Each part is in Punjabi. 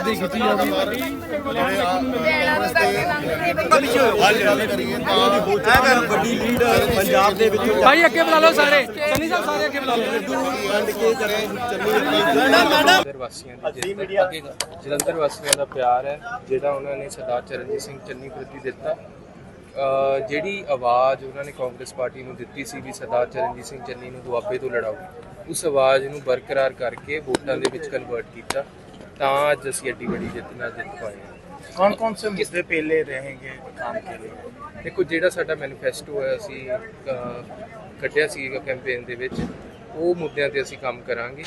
ਦੇ ਖਿੱਚੀ ਜਾਂਦੀ ਵੱਡੀ ਲੀਡ ਪੰਜਾਬ ਦੇ ਵਿੱਚ ਭਾਈ ਅੱਗੇ ਬੁਲਾ ਲਓ ਸਾਰੇ। ਚੰਨੀ ਸਾਹਿਬ ਸਾਰੇ ਅੱਗੇ ਬੁਲਾ ਲਓ। ਵੰਡ ਕੇ ਕਰੇ ਮੈਡਮ ਮੈਡਮ ਜਲੰਧਰ ਵਾਸੀਆਂ ਦੀ ਜਿੱਤ ਜਲੰਧਰ ਵਾਸੀਆਂ ਦਾ ਪਿਆਰ ਹੈ ਜਿਹੜਾ ਉਹਨਾਂ ਨੇ ਸਰਦਾਰ ਚਰਨਜੀਤ ਸਿੰਘ ਚੰਨੀ ਪ੍ਰਤੀ ਦਿੱਤਾ। ਜਿਹੜੀ ਆਵਾਜ਼ ਉਹਨਾਂ ਨੇ ਕਾਂਗਰਸ ਪਾਰਟੀ ਨੂੰ ਦਿੱਤੀ ਸੀ ਵੀ ਸਰਦਾਰ ਚਰਨਜੀਤ ਸਿੰਘ ਚੰਨੀ ਨੂੰ ਦੁਆਬੇ ਤੋਂ ਲੜਾਓ ਉਸ ਆਵਾਜ਼ ਨੂੰ ਬਰਕਰਾਰ ਕਰਕੇ ਵੋਟਾਂ ਦੇ ਵਿੱਚ ਕਨਵਰਟ ਕੀਤਾ ਤਾਂ ਅੱਜ ਅਸੀਂ ਐਡੀ ਵੱਡੀ ਜਿੱਤ ਨਾਲ ਜਿੱਤ ਪਾਏ ਕੌਣ ਕੌਣ ਸੇ ਮੁੱਦੇ ਪਹਿਲੇ ਰਹਿਣਗੇ ਕੰਮ ਕੇ ਲਈ ਦੇਖੋ ਜਿਹੜਾ ਸਾਡਾ ਮੈਨੀਫੈਸਟੋ ਹੈ ਅਸੀਂ ਕੱਢਿਆ ਸੀ ਕੈਂਪੇਨ ਦੇ ਵਿੱਚ ਉਹ ਮੁੱਦਿਆਂ ਤੇ ਅਸੀਂ ਕੰਮ ਕਰਾਂਗੇ।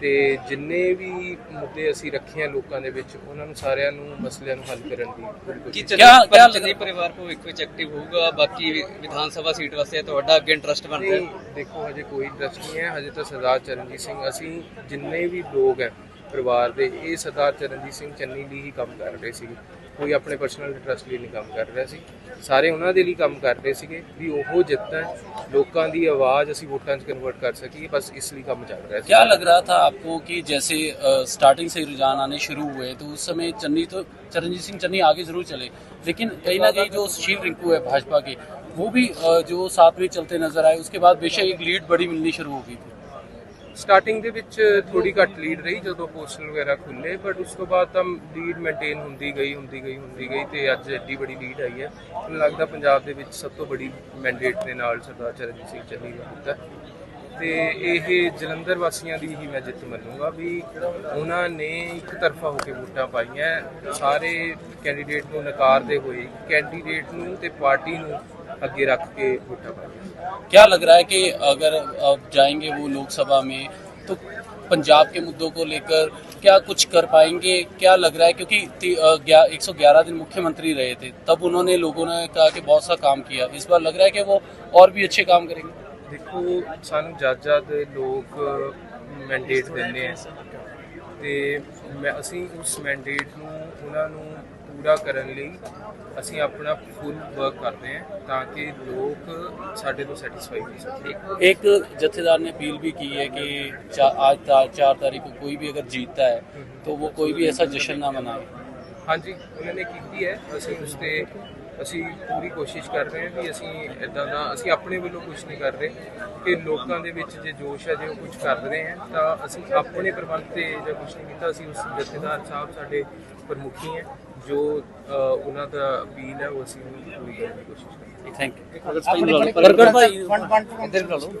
ਤੇ ਜਿੰਨੇ ਵੀ ਮੁੱਦੇ ਅਸੀਂ ਰੱਖੇ ਆ ਲੋਕਾਂ ਦੇ ਵਿੱਚ ਉਹਨਾਂ ਨੂੰ ਸਾਰਿਆਂ ਨੂੰ ਮਸਲਿਆਂ ਨੂੰ ਹੱਲ ਕਰਨ ਦੀ ਕੋਸ਼ਿਸ਼ ਕਿਆ ਕਿਆ ਚੰਨੀ ਪਰਿਵਾਰ ਭਵਿੱਖ ਵਿੱਚ ਐਕਟਿਵ ਹੋਊਗਾ ਬਾਕੀ ਵਿਧਾਨ ਸਭਾ ਸੀਟ ਵਾਸਤੇ ਤੁਹਾਡਾ ਅੱਗੇ ਇੰਟਰਸਟ ਬਣ ਰਿਹਾ ਦੇਖੋ ਹਜੇ ਕੋਈ ਇੰਟਰਸਟ ਨਹੀਂ ਹੈ ਹਜੇ ਤਾਂ ਸਰਦਾਰ ਚਰਨਜੀਤ ਸਿੰਘ ਅਸੀਂ ਜਿੰਨੇ ਵੀ ਲੋਕ ਹੈ ਪਰਿਵਾਰ ਦੇ ਇਹ ਸਰਦਾਰ ਚਰਨਜੀਤ ਸਿੰਘ ਚੰਨੀ ਲਈ ਹੀ ਕੰਮ ਕਰ ਰਹੇ ਸੀਗੇ ਕੋਈ ਆਪਣੇ ਪਰਸਨਲ ਇੰਟਰਸਟ ਲਈ ਨਹੀਂ ਕੰਮ ਕਰ ਰਿਹਾ ਸੀ ਸਾਰੇ ਉਹਨਾਂ ਦੇ ਲਈ ਕੰਮ ਕਰ ਰਹੇ ਸੀਗੇ ਵੀ ਉਹ ਜਿੱਤਾਂ ਲੋਕਾਂ ਦੀ ਆਵਾਜ਼ ਅਸੀਂ ਵੋਟਾਂ 'ਚ ਕਨਵਰਟ ਕਰ ਸਕੀਏ ਬਸ ਇਸ ਲਈ ਕੰਮ ਚੱਲ ਰਿਹਾ ਸੀ क्या लग रहा था आपको कि जैसे अ, स्टार्टिंग से रुझान आने शुरू हुए तो उस समय चन्नी तो चरणजीत सिंह चन्नी आगे जरूर चले लेकिन कहीं ना कहीं जो शिव रिंकू है भाजपा के वो भी अ, जो साथ में चलते नजर आए उसके बाद बेशक एक लीड बड़ी मिलनी शुरू हो गई थी ਸਟਾਰਟਿੰਗ ਦੇ ਵਿੱਚ ਥੋੜੀ ਘੱਟ ਲੀਡ ਰਹੀ ਜਦੋਂ ਪੋਸਟਲ ਵਗੈਰਾ ਖੁੱਲੇ ਬਟ ਉਸ ਤੋਂ ਬਾਅਦ ਤਾਂ ਲੀਡ ਮੇਨਟੇਨ ਹੁੰਦੀ ਗਈ ਹੁੰਦੀ ਗਈ ਹੁੰਦੀ ਗਈ ਤੇ ਅੱਜ ਐਡੀ ਬੜੀ ਲੀਡ ਆਈ ਹੈ। ਮੈਨੂੰ ਲੱਗਦਾ ਪੰਜਾਬ ਦੇ ਵਿੱਚ ਸਭ ਤੋਂ ਬੜੀ ਮੈਂਡੇਟ ਦੇ ਨਾਲ ਸਰਦਾਰ ਚਰਨਜੀਤ ਸਿੰਘ ਚੰਨੀ ਦਾ ਹੁੰਦਾ ਤੇ ਇਹ ਜਲੰਧਰ ਵਾਸੀਆਂ ਦੀ ਹੀ ਮੈਂ ਜਿੱਤ ਮੰਨੂਗਾ ਵੀ ਉਹਨਾਂ ਨੇ ਇੱਕ ਤਰਫਾ ਹੋ ਕੇ ਵੋਟਾਂ ਪਾਈਆਂ। ਸਾਰੇ ਕੈਂਡੀਡੇਟ ਨੂੰ ਨਕਾਰਦੇ ਹੋਏ ਕੈਂਡੀਡੇਟ ਨੂੰ ਤੇ ਪਾਰਟੀ ਨੂੰ ਅੱਗੇ ਰੱਖ ਕੇ ਵੋਟਾਂ ਪਾਈਆਂ क्या लग रहा है कि अगर अब जाएंगे वो लोकसभा में तो पंजाब के मुद्दों को लेकर क्या कुछ कर पाएंगे क्या लग रहा है क्योंकि एक सौ ग्यारह दिन मुख्यमंत्री रहे थे तब उन्होंने लोगों ने कहा कि बहुत सा काम किया इस बार लग रहा है कि वो और भी अच्छे काम करेंगे ਦੇਖੋ ਸਾਨੂੰ ਜਦ ਜਦ ਲੋਕ ਮੈਂਡੇਟ ਦਿੰਦੇ ਆ ਤੇ ਮੈਂ ਅਸੀਂ ਉਸ ਮੈਂਡੇਟ ਨੂੰ ਉਹਨਾਂ ਨੂੰ ਪੂਰਾ ਕਰਨ ਲਈ ਅਸੀਂ ਆਪਣਾ ਫੁੱਲ ਵਰਕ ਕਰਦੇ ਹਾਂ ਤਾਂ ਕਿ ਲੋਕ ਸਾਡੇ ਤੋਂ ਸੈਟੀਸਫਾਈ ਹੋ ਸਕਣ एक जत्थेदार ने अपील भी की है कि चा, आज ता, चार तारीख को कोई भी अगर जीतता है तो वो कोई भी ऐसा जश्न ना मनाए ਹਾਂਜੀ ਉਹਨਾਂ ਨੇ ਕੀਤੀ ਹੈ ਅਸੀਂ ਉਸ ਤੇ ਅਸੀਂ ਪੂਰੀ ਕੋਸ਼ਿਸ਼ ਕਰ ਰਹੇ ਹਾਂ ਵੀ ਅਸੀਂ ਇਦਾਂ ਦਾ ਅਸੀਂ ਆਪਣੇ ਵੱਲੋਂ ਕੁਝ ਨਹੀਂ ਕਰ ਰਹੇ ਕਿ ਲੋਕਾਂ ਦੇ ਵਿੱਚ ਜੇ ਜੋਸ਼ ਹੈ ਜੇ ਉਹ ਕੁਝ ਕਰ ਰਹੇ ਹਨ ਤਾਂ ਅਸੀਂ ਆਪਣੇ ਪ੍ਰਬੰਧ ਤੇ ਜਾਂ ਕੁਝ ਨਹੀਂ ਕੀਤਾ ਅਸੀਂ ਉਸ ਜਥੇਦਾਰ ਸਾਹਿਬ ਸਾਡੇ ਪ੍ਰਮੁਖੀ ਹੈ ਜੋ ਉਹਨਾਂ ਦਾ ਅਪੀਲ ਹੈ ਉਹ ਅਸੀਂ ਪੂਰੀ ਕਰਨ ਦੀ ਕੋਸ਼ਿਸ਼ ਕਰਾਂਗੇ ਥੈਂਕ ਯੂ ਅਗਰ ਸਪਾਈਨ ਲਓ। ਅਗਰ ਭਾਈ ਫੰਡ ਫੰਡ ਲਓ।